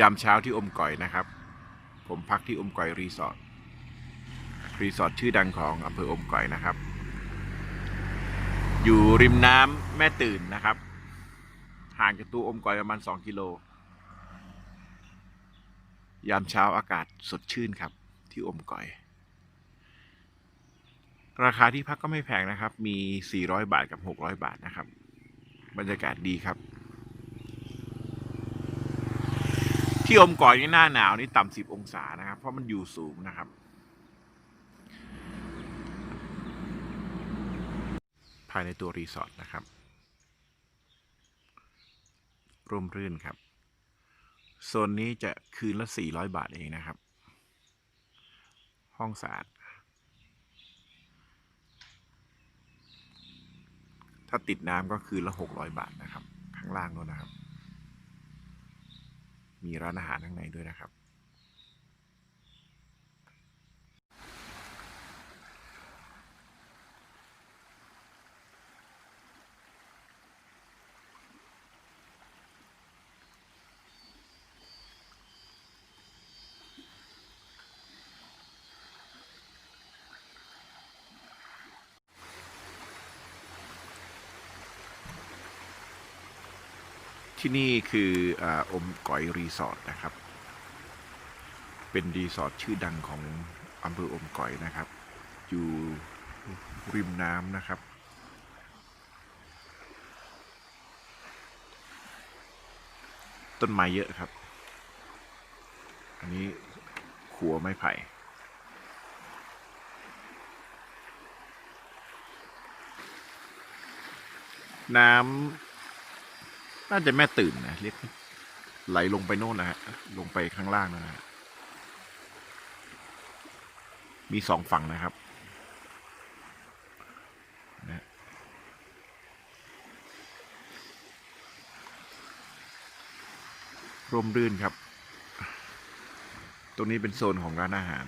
ยามเช้าที่อมก่อยนะครับ ผมพักที่อมก่อยรีสอร์ทรีสอร์ทชื่อดังของอำเภออมก่อยนะครับ อยู่ริมน้ำแม่ตื่นนะครับ ห่างจากตัวอมก่อยประมาณ 2 กิโล ยามเช้าอากาศสดชื่นครับ ที่อมก่อย ราคาที่พักก็ไม่แพงนะครับ มี 400 บาทกับ 600 บาทนะครับ บรรยากาศดีครับ ที่อมก่อยนี่หน้าหนาวนี่ต่ำ10องศานะครับ เพราะมันอยู่สูงนะครับ ภายในตัวรีสอร์ทนะครับ ร่มรื่นครับ โซนนี้จะคืนละ400บาทเองนะครับ ห้องสะอาดถ้าติดน้ำก็คืนละ600บาทนะครับ ข้างล่างนู้นนะครับ มีร้านอาหารข้างในด้วยนะครับ ที่นี่คืออมก๋อยรีสอร์ทนะครับ เป็นรีสอร์ทชื่อดังของอำเภออมก๋อยนะครับ อยู่ริมน้ำนะครับ ต้นไม้เยอะครับ อันนี้ขัวไม้ไผ่น้ำ น่าจะแม่ตื่นนะเรียกไหลลงไปโน่นนะฮะลงไปข้างล่างนะฮะมีสองฝั่งนะครับนะร่มรื่นครับ ตรงนี้เป็นโซนของร้านอาหาร